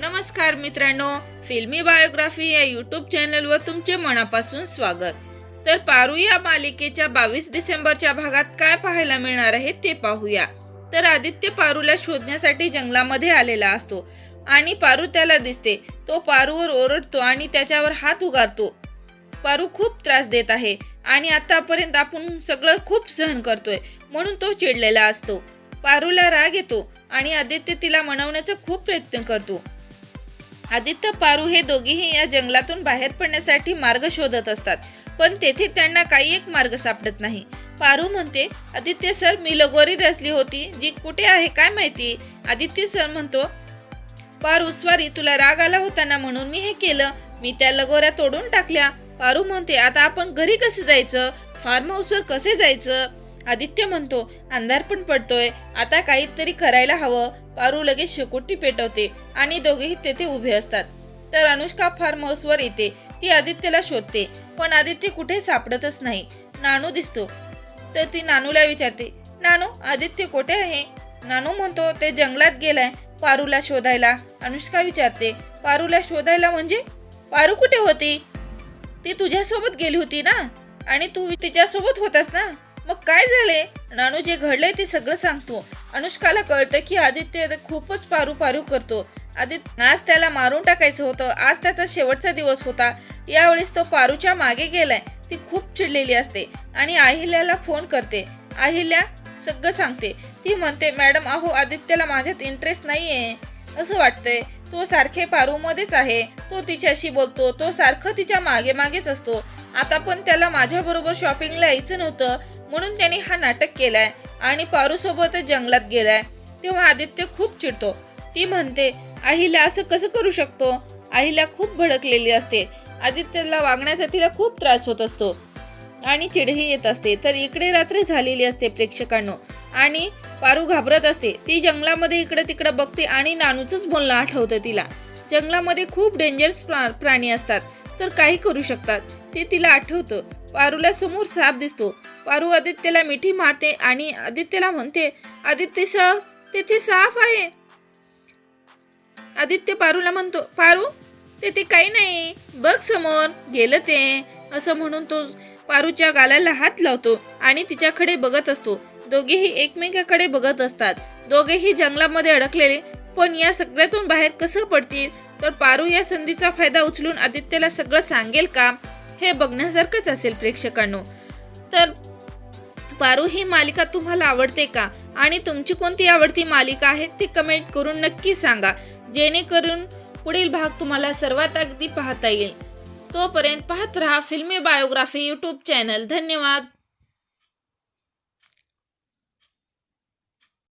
नमस्कार मित्रांनो फिल्मी बायोग्राफी या यूट्यूब चॅनलवर तुमचे मनापासून स्वागत. तर पारू या मालिकेच्या बावीस डिसेंबरच्या भागात काय पाहायला मिळणार आहे ते पाहूया. तर आदित्य पारूला शोधण्यासाठी जंगलामध्ये आलेला असतो आणि पारू त्याला दिसते. तो पारूवर ओरडतो आणि त्याच्यावर हात उगारतो. पारू खूप त्रास देत आहे आणि आतापर्यंत आपण सगळं खूप सहन करतोय म्हणून तो चिडलेला असतो. पारूला राग येतो आणि आदित्य तिला मनवण्याचा खूप प्रयत्न करतो. आदित्य पारू हे दोघेही या जंगलातून बाहेर पडण्यासाठी मार्ग शोधत असतात पण तेथे त्यांना काही एक मार्ग सापडत नाही. पारू म्हणते आदित्य सर मी लगोरी रचली होती जी कुठे आहे काय माहिती? आदित्य सर म्हणतो पारू स्वारी तुला राग आला होता ना म्हणून मी हे केलं. मी त्या लगोऱ्या तोडून टाकल्या. पारू म्हणते आता आपण घरी कसे जायचं? फार्म हाऊसवर कसे जायचं? आदित्य म्हणतो अंधार पण पडतोय आता काहीतरी करायला हवं. पारू लगेच शेकोटी पेटवते आणि दोघेही तेथे उभे असतात. तर अनुष्का फार्म हाऊसवर येते. ती आदित्यला शोधते पण आदित्य कुठे सापडतच नाही. नानू दिसतो. तर ती नानूला विचारते नानू आदित्य कुठे आहे? नानू म्हणतो ते जंगलात गेलाय पारूला शोधायला. अनुष्का विचारते पारूला शोधायला म्हणजे? पारू कुठे होती? ती तुझ्यासोबत गेली होती ना? आणि तू तिच्यासोबत होतास ना? मग काय झाले? नानू जे घडलंय ते सगळं सांगतो. अनुष्काला कळतं की आदित्य खूपच पारू पारू करतो. आदित्य आज त्याला मारून टाकायचं होतं. आज त्याचा शेवटचा दिवस होता. यावेळेस तो पारूच्या मागे गेलाय. ती खूप चिडलेली असते आणि अहिल्याला फोन करते. अहिल्या सगळं सांगते. ती म्हणते मॅडम अहो आदित्यला माझ्यात इंटरेस्ट नाही आहे असं वाटतंय. तो सारखे पारूमध्येच आहे. तो तिच्याशी बोलतो. तो सारखं तिच्यामागे मागेच असतो. आता पण त्याला माझ्याबरोबर शॉपिंगला यायचं नव्हतं. म्हणून त्याने हा नाटक केलाय आणि पारूसोबतच जंगलात गेलाय. तेव्हा आदित्य खूप चिडतो. ती म्हणते आईला असं कसं करू शकतो? आईला खूप भडकलेली असते. आदित्यला वागण्याचा तिला खूप त्रास होत असतो. आणि चिडही येत असते. तर इकडे रात्री झालेली असते प्रेक्षकांनो. आणि पारू घाबरत असते. ती जंगलामध्ये इकडे तिकडे बघते आणि नानूचंच बोलणं आठवतं तिला. जंगलामध्ये खूप डेंजरस प्राणी असतात. तर काही करू शकतात. ते तिला आठवतं. पारूला समोर साप दिसतो. पारू आदित्यला मिठी मारते आणि आदित्यला म्हणते आदित्य सर तेथे साफ आहे. आदित्य पारूला म्हणतो पारू तेथे काही नाही. बघ समोर गेलं ते. असं म्हणून तो पारूच्या गालाला हात लावतो आणि तिच्याकडे बघत असतो. दोघेही एकमेकाकडे बघत असतात. दोघेही जंगलामध्ये अडकलेले. पण या सगळ्यातून बाहेर कसं पडतील? तर पारू या संधीचा फायदा उचलून आदित्यला सगळं सांगेल का? हे बघण्यासारखंच असेल प्रेक्षकांनो. तर पारू ही मालिका तुम्हाला आवडते का? आणि तुमची कोणती आवडती मालिका आहे ती कमेंट करून नक्की सांगा. जेणेकरून पुढील भाग तुम्हाला सर्वात अगदी पाहता येईल. तोपर्यंत पाहत रहा फिल्मी बायोग्राफी यूट्यूब चॅनल धन्यवाद.